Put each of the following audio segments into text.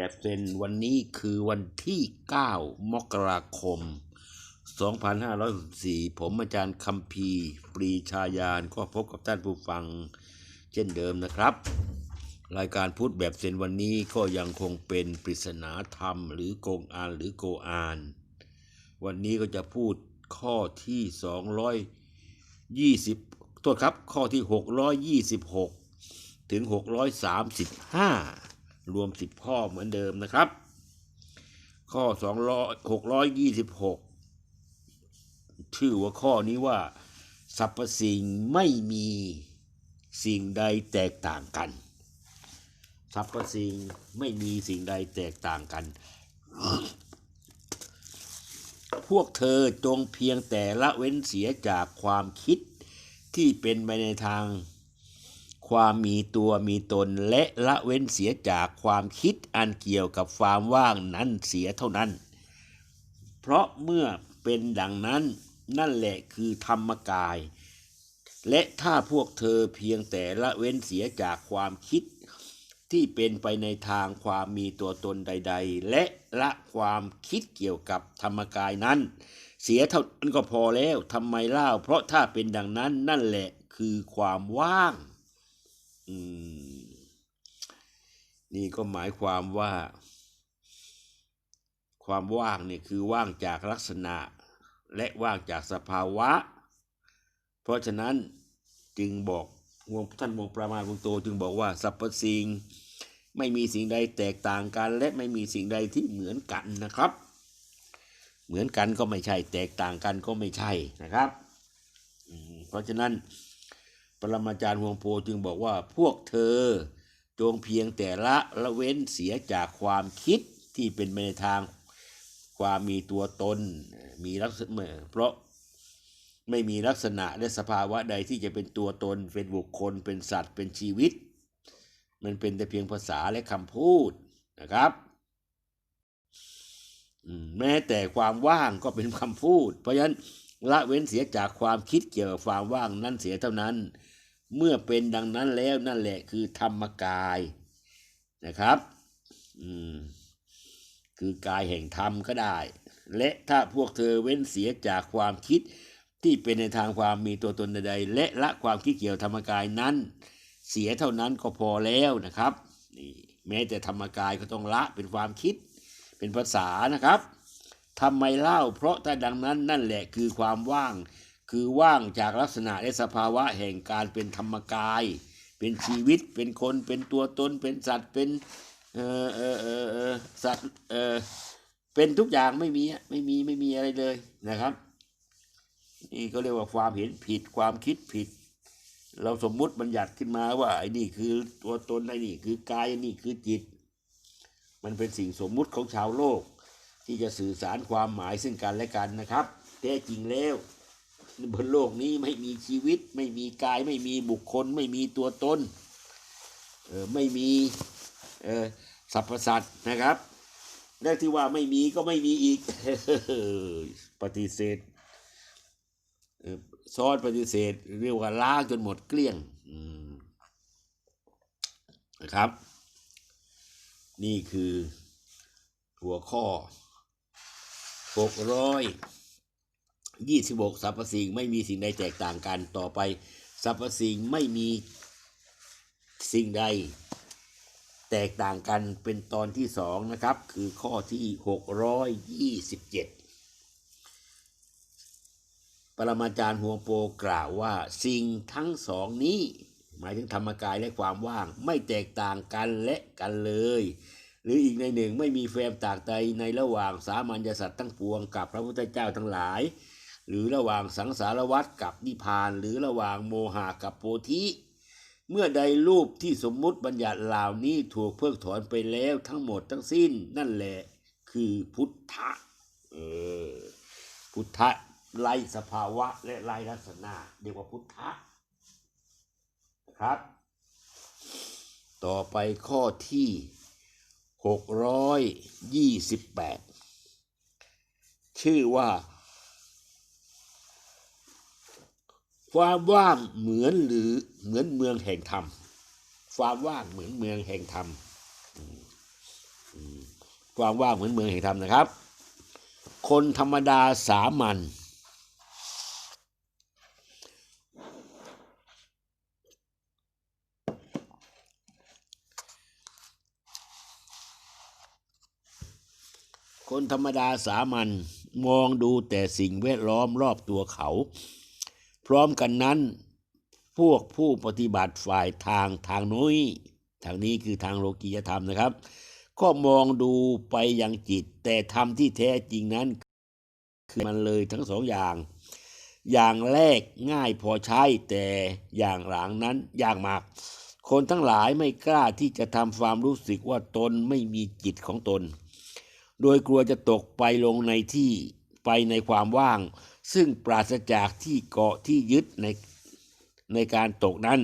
แบบเซนวันนี้คือวันที่ 9 มกราคม 2564 ผมอาจารย์คัมภีปรีชายานก็พบกับท่านผู้ฟังเช่นเดิมนะครับ รายการพูดแบบเซนวันนี้ก็ยังคงเป็นปริศนาธรรม หรือโกงอานหรือโกอาน วันนี้ก็จะพูดข้อที่ 220โทษครับข้อที่ 626 ถึง 635 รวม 10 ข้อเหมือนเดิมนะครับ ข้อ2 626 ชื่อว่าข้อนี้ว่าสรรพสิ่งไม่มีสิ่งใดแตกต่างกันสรรพสิ่งไม่มีสิ่งใดแตกต่างกัน พวกเธอจงเพียงแต่ละเว้นเสียจากความคิดที่เป็นไปในทาง ความมีตัวมีตนและละเว้นเสียจากความคิดอันเกี่ยวกับความว่างนั้นเสียเท่านั้น เพราะเมื่อเป็นดังนั้นนั่นแหละคือธรรมกาย และถ้าพวกเธอเพียงแต่ละเว้นเสียจากความคิดที่เป็นไปในทางความมีตัวตนใด ๆ และละความคิดเกี่ยวกับธรรมกายนั้น เสียเท่านั้นก็พอแล้วทำไมเล่า เพราะถ้าเป็นดังนั้นนั่นแหละคือความว่าง นี่ก็หมายความว่า ความว่างเนี่ยคือว่างจากลักษณะ และว่างจากสภาวะ เพราะฉะนั้นจึงบอกวงท่านวงประมาณวงโตจึงบอกว่าสรรพสิ่งไม่มีสิ่งใดแตกต่างกัน และไม่มีสิ่งใดที่เหมือนกันนะครับ เหมือนกันก็ไม่ใช่ แตกต่างกันก็ไม่ใช่นะครับ เพราะฉะนั้น ปรมาจารย์ฮวงโปจึงบอกว่าพวกเธอจงเพียงแต่ละละเว้นเสียจากความคิดที่เป็นไปในทางความมีตัวตนมีลักษณะเพราะไม่มีลักษณะและสภาวะใดที่จะเป็นตัวตน เป็นบุคคล เป็นสัตว์ เป็นชีวิต มันเป็นแต่เพียงภาษาและคำพูดนะครับแม้แต่ความว่างก็เป็นคำพูด เพราะฉะนั้นละเว้นเสียจากความคิดเกี่ยวกับความว่างนั้นเสียเท่านั้น เมื่อเป็นดังนั้นแล้วนั่นแหละคือธรรมกายนะครับอืมคือกายแห่งธรรมก็ได้ และถ้าพวกเธอเว้นเสียจากความคิดที่เป็นในทางความมีตัวตนใดๆและละความคิดเกี่ยวธรรมกายนั้น เสียเท่านั้นก็พอแล้วนะครับนี่แม้แต่ธรรมกายก็ต้องละเป็นความคิดเป็นภาษานะครับทำไมเล่าเพราะถ้าดังนั้นนั่นแหละคือความว่าง คือว่างจากลักษณะและสภาวะแห่งการเป็นธรรมกาย เป็นชีวิตเป็นคนเป็นตัวตน เป็นสัตว์เป็นเออเออเออเออสัตว์เออเป็นทุกอย่างไม่มีไม่มีไม่มีอะไรเลยนะครับ นี่ก็เรียกว่าความเห็นผิดความคิดผิด เราสมมุติบัญญัติขึ้นมาว่าไอ้นี่คือตัวตนไอ้นี่คือกายไอ้นี่คือจิต มันเป็นสิ่งสมมุติของชาวโลก ที่จะสื่อสารความหมายซึ่งกันและกันนะครับแท้จริงแล้ว บนโลกนี้ไม่มีชีวิต ไม่มีกาย ไม่มีบุคคล ไม่มีตัวตนเออไม่มีเออสรรพสัตว์นะครับและที่ว่าไม่มีก็ไม่มีอีกปฏิเสธซ้อนปฏิเสธ เรียกว่าล้างจนหมดเกลี้ยงนะครับ นี่คือหัวข้อหกร้อย ยี่สิบหกสรรพสิ่งไม่มีสิ่งใดแตกต่างกันต่อไปสรรพสิ่งไม่มีสิ่งใด แตกต่างกันเป็นตอนที่สองนะครับ คือข้อที่หกร้อยยี่สิบเจ็ดปรมาจารย์หัวโปกล่าวว่า สิ่งทั้งสองนี้ หมายถึงธรรมกายและความว่าง ไม่แตกต่างกันและกันเลย หรืออีกในหนึ่งไม่มีแฟมตากใดในระหว่างสามัญญสัตว์ทั้งปวงกับพระพุทธเจ้าทั้งหลาย หรือระหว่างสังสารวัฏกับนิพพาน หรือระหว่างโมหะกับโพธิเมื่อใดรูปที่สมมุติบัญญัติเหล่านี้ถูกเพิกถอนไปแล้วทั้งหมดทั้งสิ้นนั่นแหละคือพุทธะเออพุทธะไล่สภาวะและไล่ลักษณะเรียกว่าพุทธะนะครับ ต่อไปข้อที่หกร้อยยี่สิบแปดชื่อว่า ความว่างเหมือนหรือเหมือนเมืองแห่งธรรม ความว่างเหมือนเมืองแห่งธรรมความว่างเหมือนเมืองแห่งธรรมนะครับ คนธรรมดาสามัญคนธรรมดาสามัญมองดูแต่สิ่งแวดล้อมรอบตัวเขา พร้อมกันนั้น พวกผู้ปฏิบัติฝ่ายทางทางนุ้ยทางนี้คือทางโลกียธรรมนะครับ ก็มองดูไปยังจิต แต่ธรรมที่แท้จริงนั้น คือมันเลยทั้งสองอย่าง อย่างแรกง่ายพอใช้แต่อย่างหลังนั้นยากมาก คนทั้งหลายไม่กล้าที่จะทำความรู้สึกว่าตนไม่มีจิตของตน โดยกลัวจะตกไปลงในที่ไปในความว่าง ซึ่งปราศจากที่เกาะที่ยึดในในการตกนั้น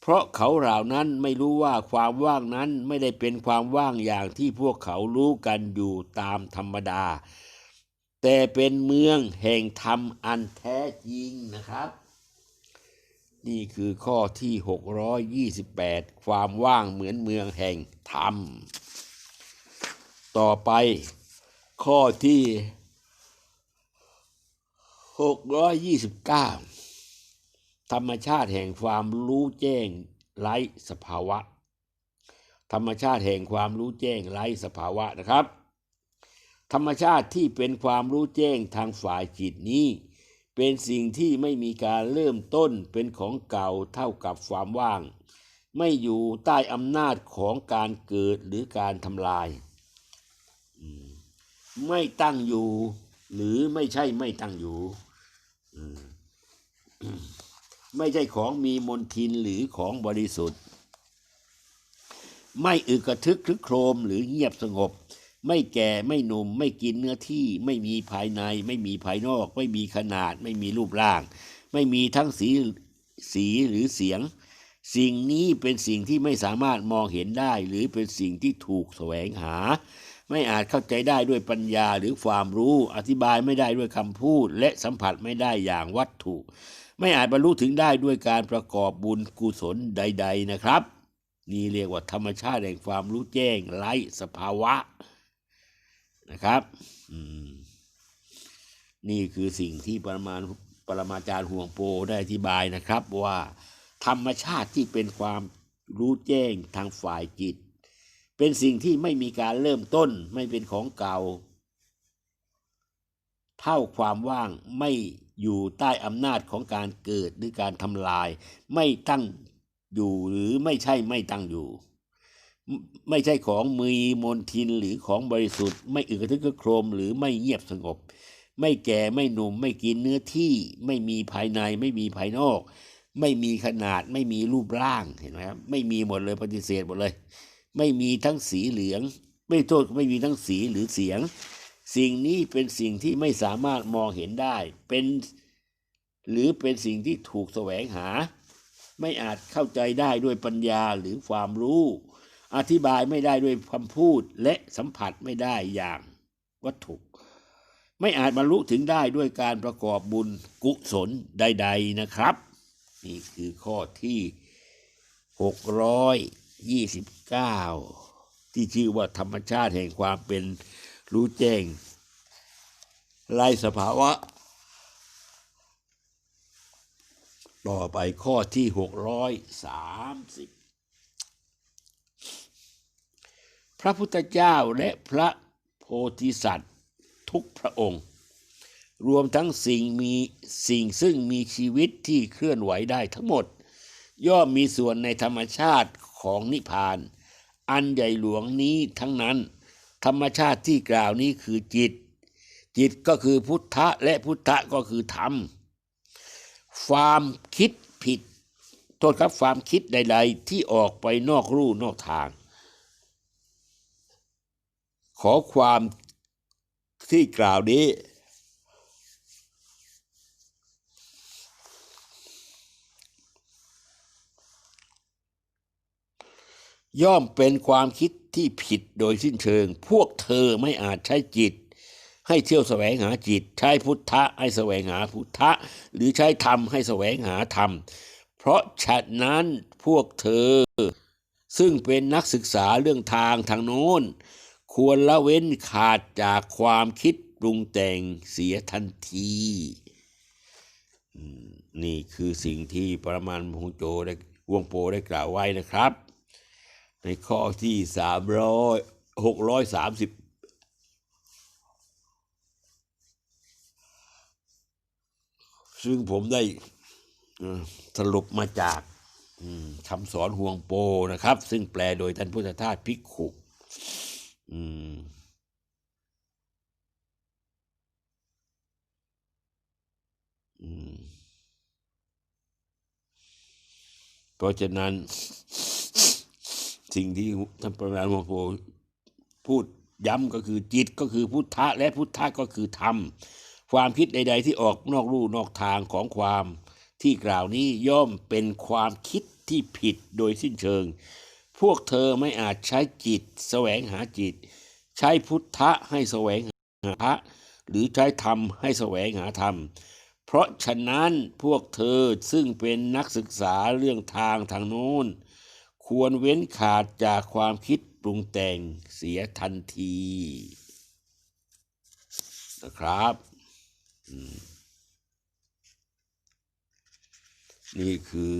เพราะเขาเหล่านั้นไม่รู้ว่าความว่างนั้นไม่ได้เป็นความว่างอย่างที่พวกเขารู้กันอยู่ตามธรรมดา แต่เป็นเมืองแห่งธรรมอันแท้จริงนะครับ นี่คือข้อที่ 628 ความว่างเหมือนเมืองแห่งธรรม ต่อไปข้อที่ 629 ธรรมชาติแห่งความรู้แจ้งไร้สภาวะ ธรรมชาติแห่งความรู้แจ้งไร้สภาวะนะครับ ธรรมชาติที่เป็นความรู้แจ้งทางฝ่ายจิตนี้ เป็นสิ่งที่ไม่มีการเริ่มต้นเป็นของเก่าเท่ากับความว่าง ไม่อยู่ใต้อำนาจของการเกิดหรือการทำลาย ไม่ตั้งอยู่หรือไม่ใช่ไม่ตั้งอยู่ ไม่ใช่ของมีมนทินหรือของบริสุทธิ์ ไม่อึกกระทึกครึกโครมหรือเงียบสงบ ไม่แก่ไม่หนุ่ม ไม่กินเนื้อที่ ไม่มีภายใน ไม่มีภายนอก ไม่มีขนาด ไม่มีรูปร่าง ไม่มีทั้งสีสีหรือเสียง สิ่งนี้เป็นสิ่งที่ไม่สามารถมองเห็นได้ หรือเป็นสิ่งที่ถูกแสวงหา ไม่อาจเข้าใจได้ด้วยปัญญาหรือความรู้ อธิบายไม่ได้ด้วยคำพูด และสัมผัสไม่ได้อย่างวัตถุ ไม่อาจบรรลุถึงได้ด้วยการประกอบบุญกุศลใด ๆนะครับ นี่เรียกว่าธรรมชาติแห่งความรู้แจ้งไร้สภาวะนะครับนี่คือสิ่งที่ปรมาปรมาจารย์ห่วงโปได้อธิบายนะครับว่า ธรรมชาติที่เป็นความรู้แจ้งทางฝ่ายจิต เป็นสิ่งที่ไม่มีการเริ่มต้นไม่เป็นของเก่า เท่าความว่างไม่อยู่ใต้อำนาจของการเกิดหรือการทำลาย ไม่ตั้งอยู่หรือไม่ใช่ไม่ตั้งอยู่ ไม่ใช่ของมีมนทินหรือของบริสุทธิ์ ไม่อึกกระทึกกระโครมหรือไม่เงียบสงบ ไม่แก่ไม่หนุ่มไม่กินเนื้อที่ ไม่มีภายในไม่มีภายนอก ไม่มีขนาดไม่มีรูปร่างเห็นไหมครับไม่มีหมดเลยปฏิเสธหมดเลย ไม่มีทั้งสีเหลือง ไม่โทษไม่มีทั้งสีหรือเสียง สิ่งนี้เป็นสิ่งที่ไม่สามารถมองเห็นได้ เป็น หรือเป็นสิ่งที่ถูกแสวงหา ไม่อาจเข้าใจได้ด้วยปัญญาหรือความรู้ อธิบายไม่ได้ด้วยคำพูดและสัมผัสไม่ได้อย่างวัตถุไม่อาจบรรลุถึงได้ด้วยการประกอบบุญกุศลใด ๆนะครับ นี่คือข้อที่ 29 ที่ชื่อว่าธรรมชาติแห่งความเป็นรู้แจ้งไร้สภาวะ ต่อไปข้อที่ 630 พระพุทธเจ้าและพระโพธิสัตว์ทุกพระองค์ รวมทั้งสิ่งมีสิ่งซึ่งมีชีวิตที่เคลื่อนไหวได้ทั้งหมด ย่อมมีส่วนในธรรมชาติ ของนิพพาน อันใหญ่หลวงนี้ทั้งนั้น ธรรมชาติที่กล่าวนี้คือจิต จิตก็คือพุทธะและพุทธะก็คือธรรมความคิดผิด โทษครับความคิดใด ๆ ที่ออกไปนอกรูนอกทาง ขอความที่กล่าวนี้ ย่อมเป็นความคิดที่ผิดโดยสิ้นเชิง พวกเธอไม่อาจใช้จิต ให้เที่ยวแสวงหาจิต ใช้พุทธะให้แสวงหาพุทธะ หรือใช้ธรรมให้แสวงหาธรรม เพราะฉะนั้นพวกเธอ ซึ่งเป็นนักศึกษาเรื่องทางทางโน้น ควรละเว้นขาดจากความคิดปรุงแต่งเสียทันทีนี่คือสิ่งที่ปรมาณพงโจได้วงโปได้กล่าวไว้นะครับ ในข้อที่สามร้อยหกร้อยสามสิบซึ่งผมได้สรุปมาจากคำสอนห่วงโปนะครับ ซึ่งแปลโดยท่านพุทธทาสภิกขุเพราะฉะนั้น สิ่งที่ท่านประธานหลวงพ่อพูดย้ำก็คือจิตก็คือพุทธะและพุทธะก็คือธรรม ความคิดใด ๆ ที่ออกนอกลู่นอกทางของความที่กล่าวนี้ย่อมเป็นความคิดที่ผิดโดยสิ้นเชิง พวกเธอไม่อาจใช้จิต แสวงหาจิต ใช้พุทธะให้แสวงหาพระหรือใช้ธรรมให้แสวงหาธรรม เพราะฉะนั้นพวกเธอซึ่งเป็นนักศึกษาเรื่องทางทางโน้น ควรเว้นขาดจากความคิดปรุงแต่งเสียทันทีนะครับ นี่คือ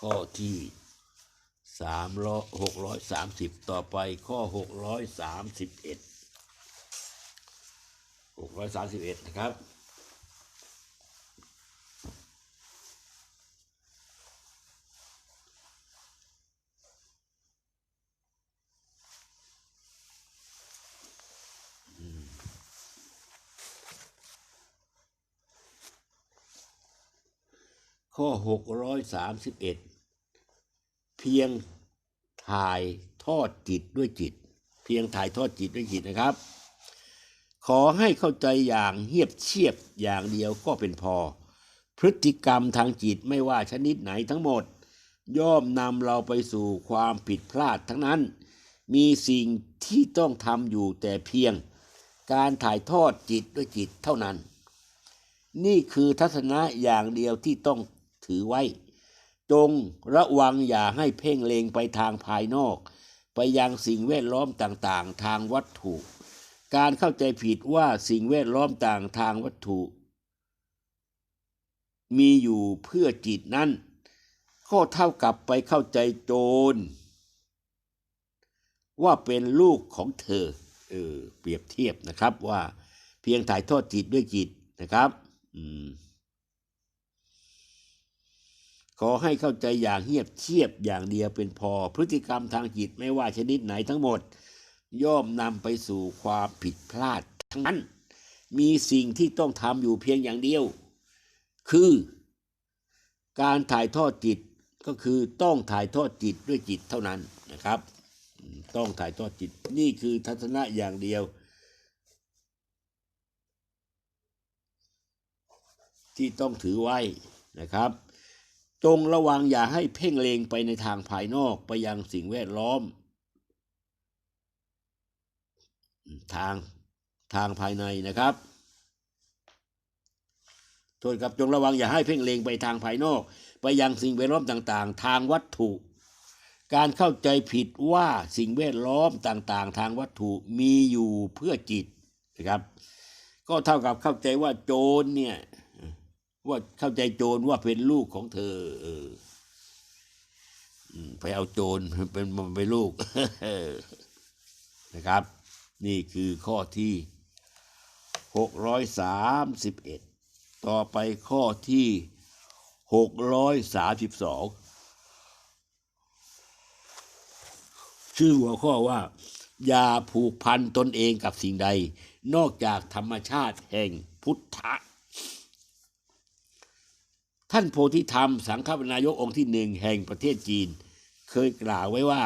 ข้อที่สามร้อยหกร้อยสามสิบต่อไปข้อหกร้อยสามสิบเอ็ดหกร้อยสามสิบเอ็ดนะครับ ข้อหกร้อยสามสิบเอ็ดเพียงถ่ายทอดจิตด้วยจิต เพียงถ่ายทอดจิตด้วยจิตนะครับ ขอให้เข้าใจอย่างเงียบเชียบอย่างเดียวก็เป็นพอ พฤติกรรมทางจิตไม่ว่าชนิดไหนทั้งหมด ย่อมนำเราไปสู่ความผิดพลาดทั้งนั้น มีสิ่งที่ต้องทำอยู่แต่เพียงการถ่ายทอดจิตด้วยจิตเท่านั้น นี่คือทัศนะอย่างเดียวที่ต้อง ถือไว้ จงระวังอย่าให้เพ่งเลงไปทางภายนอก ไปยังสิ่งแวดล้อมต่างๆ ทางวัตถุ การเข้าใจผิดว่าสิ่งแวดล้อมต่างทางวัตถุ มีอยู่เพื่อจิตนั้น ก็เท่ากับไปเข้าใจโจร ว่าเป็นลูกของเธอเออเปรียบเทียบนะครับว่าเพียงถ่ายทอดจิตด้วยจิตนะครับ อืม ขอให้เข้าใจอย่างเงียบเชียบอย่างเดียวเป็นพอ พฤติกรรมทางจิตไม่ว่าชนิดไหนทั้งหมด ย่อมนำไปสู่ความผิดพลาดทั้งนั้น มีสิ่งที่ต้องทำอยู่เพียงอย่างเดียว คือ การถ่ายทอดจิตก็คือต้องถ่ายทอดจิตด้วยจิตเท่านั้นนะครับ ต้องถ่ายทอดจิตนี่คือทัศนะอย่างเดียวที่ต้องถือไว้นะครับ จงระวังอย่าให้เพ่งเลงไปในทางภายนอกไปยังสิ่งแวดล้อม ทางทางภายในนะครับโทษครับจงระวังอย่าให้เพ่งเลงไปทางภายนอก ไปยังสิ่งแวดล้อมต่างๆ ทางวัตถุ การเข้าใจผิดว่าสิ่งแวดล้อมต่างๆ ทางวัตถุมีอยู่เพื่อจิตนะครับ ก็เท่ากับเข้าใจว่าโจรเนี่ย ว่าเข้าใจโจรว่าเป็นลูกของเธอ เออไปเอาโจรเป็นมันเป็นลูกนะครับ นี่คือข้อที่หกร้อยสามสิบเอ็ดต่อไปข้อที่หกร้อยสามสิบสองชื่อหัวข้อว่า อย่าผูกพันตนเองกับสิ่งใด นอกจากธรรมชาติแห่งพุทธะ ท่านโพธิธรรมสังฆปนายกองค์ที่หนึ่งแห่งประเทศจีน เคยกล่าวไว้ว่า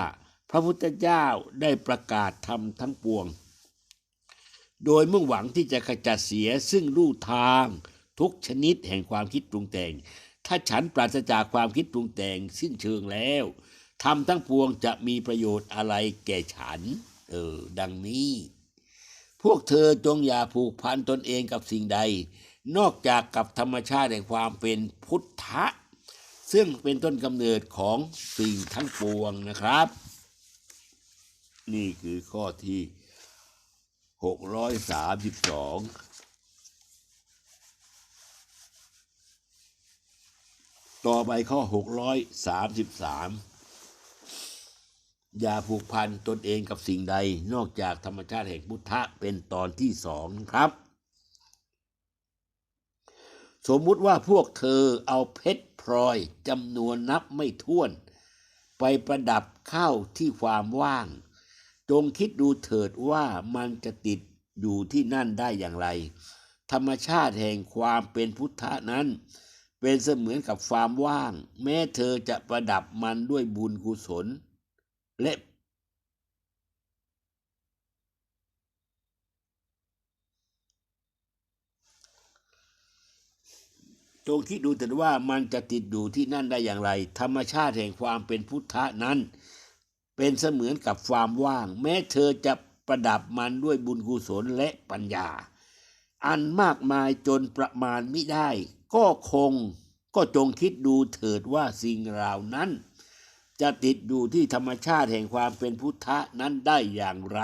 พระพุทธเจ้าได้ประกาศธรรมทั้งปวง โดยมุ่งหวังที่จะขจัดเสียซึ่งรูทางทุกชนิดแห่งความคิดปรุงแต่ง ถ้าฉันปราศจากความคิดปรุงแต่งสิ้นเชิงแล้วทำทั้งปวงจะมีประโยชน์อะไรแก่ฉัน เออ ดังนี้ พวกเธอจงอย่าผูกพันตนเองกับสิ่งใด นอกจากกับธรรมชาติแห่งความเป็นพุทธะ ซึ่งเป็นต้นกำเนิดของสิ่งทั้งปวงนะครับ นี่คือข้อที่หกร้อยสามสิบสองต่อไปข้อหกร้อยสามสิบสามอย่าผูกพันตนเองกับสิ่งใด นอกจากธรรมชาติแห่งพุทธะเป็นตอนที่สองครับ สมมุติว่าพวกเธอเอาเพชรพลอยจำนวนนับไม่ถ้วน ไปประดับเข้าที่ความว่าง จงคิดดูเถิดว่ามันจะติดอยู่ที่นั่นได้อย่างไร ธรรมชาติแห่งความเป็นพุทธะนั้น เป็นเสมือนกับความว่าง แม้เธอจะประดับมันด้วยบุญกุศล และ จงคิดดูเถิดว่ามันจะติดอยู่ที่นั่นได้อย่างไร ธรรมชาติแห่งความเป็นพุทธะนั้น เป็นเสมือนกับความว่าง แม้เธอจะประดับมันด้วยบุญกุศลและปัญญา อันมากมายจนประมาณไม่ได้ ก็คงก็จงคิดดูเถิดว่าสิ่งเหล่านั้น จะติดอยู่ที่ธรรมชาติแห่งความเป็นพุทธะนั้นได้อย่างไร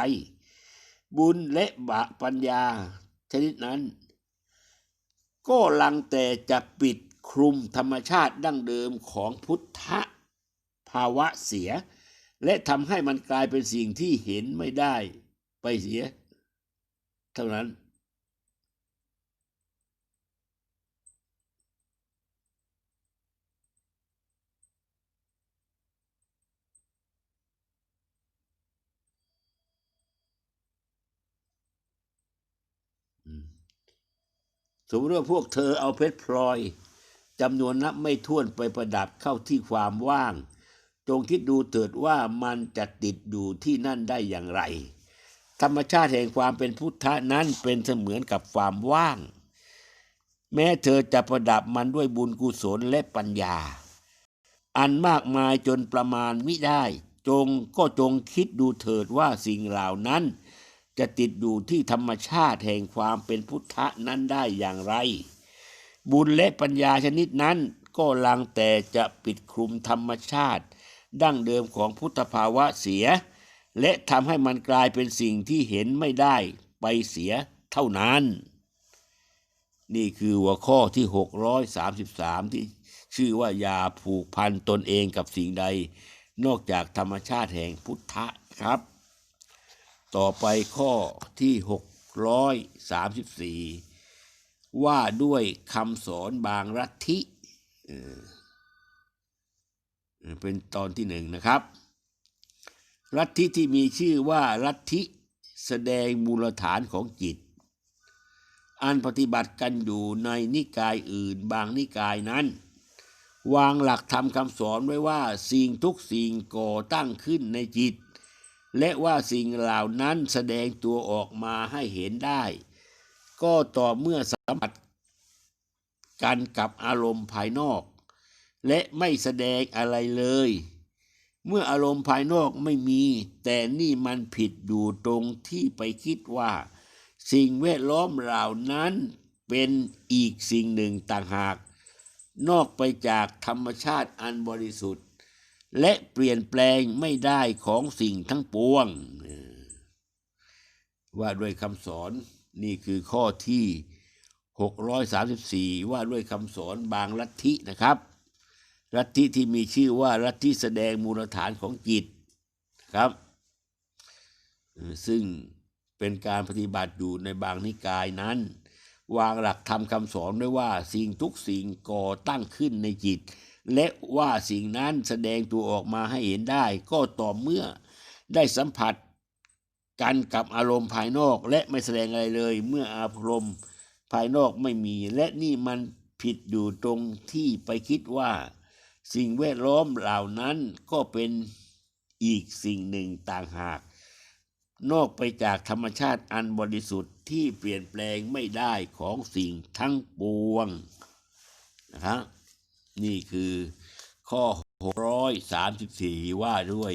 บุญและบะปัญญา ชนิดนั้น ก็ลังแต่จะปิดคลุมธรรมชาติดั้งเดิมของพุทธภาวะเสีย และทำให้มันกลายเป็นสิ่งที่เห็นไม่ได้ไปเสีย เท่านั้น สมมติว่าพวกเธอเอาเพชรพลอยจำนวนนับไม่ถ้วนไปประดับเข้าที่ความว่าง จงคิดดูเถิดว่ามันจะติดอยู่ที่นั่นได้อย่างไร ธรรมชาติแห่งความเป็นพุทธะนั้นเป็นเสมือนกับความว่าง แม้เธอจะประดับมันด้วยบุญกุศลและปัญญา อันมากมายจนประมาณมิได้ จงก็จงคิดดูเถิดว่าสิ่งเหล่านั้น จะติดอยู่ที่ธรรมชาติแห่งความเป็นพุทธะนั้นได้อย่างไร บุญและปัญญาชนิดนั้นก็ลังแต่จะปิดคลุมธรรมชาติ ดั้งเดิมของพุทธภาวะเสีย และทำให้มันกลายเป็นสิ่งที่เห็นไม่ได้ไปเสียเท่านั้น นี่คือหัวข้อที่ 633 ที่ชื่อว่าอย่าผูกพันตนเองกับสิ่งใด นอกจากธรรมชาติแห่งพุทธะครับ ต่อไปข้อที่ 634 ว่าด้วยคำสอนบางลัทธิเป็นตอนที่หนึ่งนะครับลัทธิที่มีชื่อว่าลัทธิแสดงมูลฐานของจิต อันปฏิบัติกันอยู่ในนิกายอื่นบางนิกายนั้น วางหลักธรรมคำสอนไว้ว่าสิ่งทุกสิ่งก่อตั้งขึ้นในจิต และว่าสิ่งเหล่านั้นแสดงตัวออกมาให้เห็นได้ ก็ต่อเมื่อสัมผัสกันกับอารมณ์ภายนอก และไม่แสดงอะไรเลย เมื่ออารมณ์ภายนอกไม่มี แต่นี่มันผิดอยู่ตรงที่ไปคิดว่า สิ่งแวดล้อมเหล่านั้นเป็นอีกสิ่งหนึ่งต่างหาก นอกไปจากธรรมชาติอันบริสุทธิ์ และเปลี่ยนแปลงไม่ได้ของสิ่งทั้งปวง ว่าด้วยคำสอนนี่คือข้อที่ 634 ว่าด้วยคำสอนบางลัทธินะครับ ลัทธิที่มีชื่อว่าลัทธิแสดงมูลฐานของจิตครับ ซึ่งเป็นการปฏิบัติอยู่ในบางนิกายนั้น วางหลักธรรมคำสอนไว้ว่าสิ่งทุกสิ่งก่อตั้งขึ้นในจิต และว่าสิ่งนั้นแสดงตัวออกมาให้เห็นได้ ก็ต่อเมื่อได้สัมผัสกันกับอารมณ์ภายนอกและไม่แสดงอะไรเลย เมื่ออารมณ์ภายนอกไม่มี และนี่มันผิดอยู่ตรงที่ไปคิดว่า สิ่งแวดล้อมเหล่านั้นก็เป็นอีกสิ่งหนึ่งต่างหาก นอกไปจากธรรมชาติอันบริสุทธิ์ที่เปลี่ยนแปลงไม่ได้ของสิ่งทั้งปวงนะครับ นี่คือข้อ 634 ว่าด้วย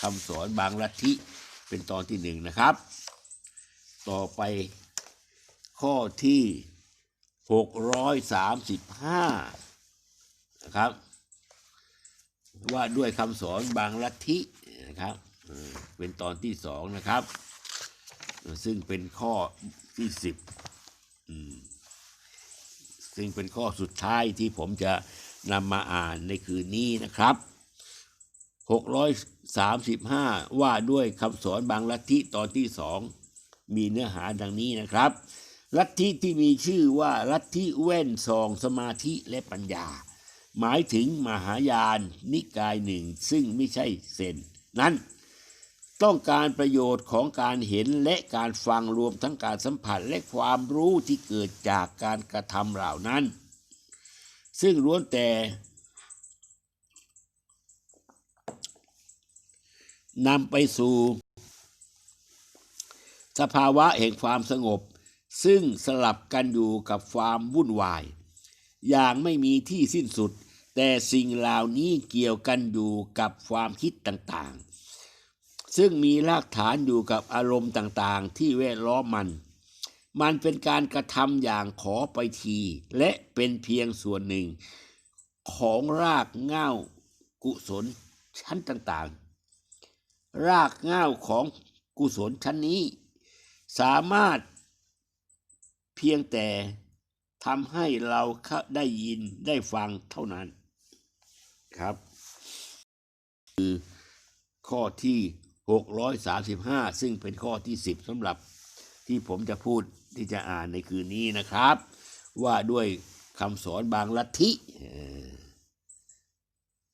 คำสอนบางลัทธิเป็นตอนที่หนึ่งนะครับ ต่อไปข้อที่ 635 นะครับ ว่าด้วยคำสอนบางลัทธินะครับ เป็นตอนที่สองนะครับ ซึ่งเป็นข้อที่สิบซึ่งเป็นข้อสุดท้ายที่ผมจะ นำมาอ่านในคืนนี้นะครับ 635 ว่าด้วยคำสอนบางลัทธิตอนที่สองมีเนื้อหาดังนี้นะครับ ลัทธิที่มีชื่อว่าลัทธิแว่นซองสมาธิและปัญญา หมายถึงมหายาน นิกายหนึ่ง ซึ่งไม่ใช่เซนนั้นต้องการประโยชน์ของการเห็นและการฟังรวมทั้งการสัมผัสและความรู้ที่เกิดจากการกระทำเหล่านั้น ซึ่งล้วนแต่นำไปสู่ สภาวะแห่งความสงบ ซึ่งสลับกันอยู่กับความวุ่นวาย อย่างไม่มีที่สิ้นสุด แต่สิ่งเหล่านี้เกี่ยวกันอยู่กับความคิดต่างๆ ซึ่งมีรากฐานอยู่กับอารมณ์ต่างๆ ที่แวดล้อมมัน มันเป็นการกระทำอย่างขอไปที และเป็นเพียงส่วนหนึ่ง ของรากเง้ากุศลชั้นต่างๆ รากเง้าของกุศลชั้นนี้ สามารถเพียงแต่ทำให้เราเข้าได้ยินได้ฟังเท่านั้นครับ คือข้อที่ 635 ซึ่งเป็นข้อที่ 10สำหรับ ที่ผมจะพูดที่จะอ่านในคืนนี้นะครับ ว่าด้วยคำสอนบางลัทธิ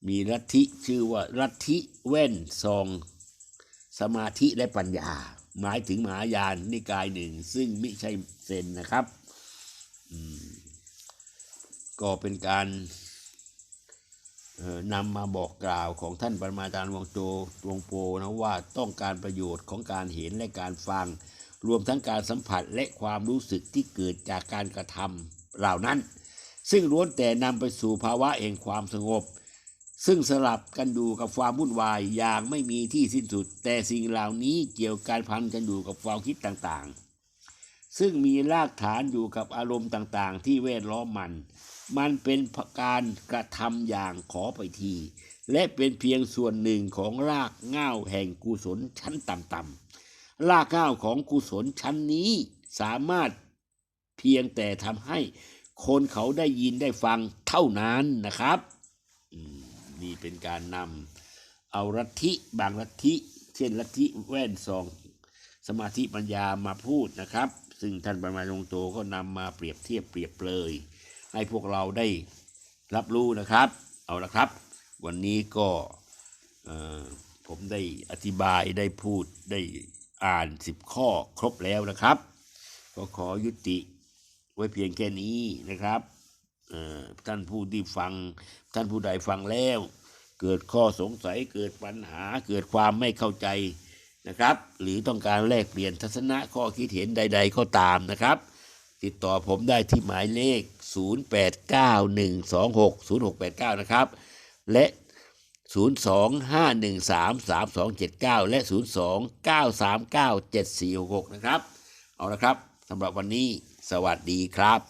มีลัทธิชื่อว่าลัทธิแว่นซองสมาธิและปัญญา หมายถึงมหายานนิกายหนึ่ง ซึ่งไม่ใช่เซนนะครับก็เป็นการนำมาบอกกล่าวของท่านปรมาจารย์วงโจวงโปนะว่าต้องการประโยชน์ของการเห็นและการฟัง รวมทั้งการสัมผัสและความรู้สึกที่เกิดจากการกระทำเหล่านั้น ซึ่งล้วนแต่นำไปสู่ภาวะแห่งความสงบ ซึ่งสลับกันอยู่กับความวุ่นวายอย่างไม่มีที่สิ้นสุด แต่สิ่งเหล่านี้เกี่ยวการพันกันอยู่กับความคิดต่างๆ ซึ่งมีรากฐานอยู่กับอารมณ์ต่างๆ ที่แวดล้อมมัน มันเป็นการกระทำอย่างขอไปที และเป็นเพียงส่วนหนึ่งของรากเง้าแห่งกุศลชั้นต่ำๆ รากเหง้าของกุศลชั้นนี้สามารถเพียงแต่ทำให้คนเขาได้ยินได้ฟังเท่านั้นนะครับมนี่เป็นการนำเอาลัทธิบางลัทธิ เช่นลัทธิแว่นซอง สมาธิปัญญามาพูดนะครับ ซึ่งท่านปรมาจารย์โตก็นำมาเปรียบเทียบเปรียบเปรยให้พวกเราได้รับรู้นะครับ เอาละครับ วันนี้ก็ผมได้อธิบายได้พูดได้ อ่านสิบข้อครบแล้วนะครับ ก็ขอยุติไว้เพียงแค่นี้นะครับท่านผู้ที่ฟัง ท่านผู้ใดฟังแล้ว เกิดข้อสงสัยเกิดปัญหาเกิดความไม่เข้าใจนะครับ หรือต้องการแลกเปลี่ยนทัศนะข้อคิดเห็นใด ๆ ก็ตามนะครับ ติดต่อผมได้ที่หมายเลข 0891260689 นะครับ และ 025133279 และ 029397466 นะครับ เอาละครับสำหรับวันนี้สวัสดีครับ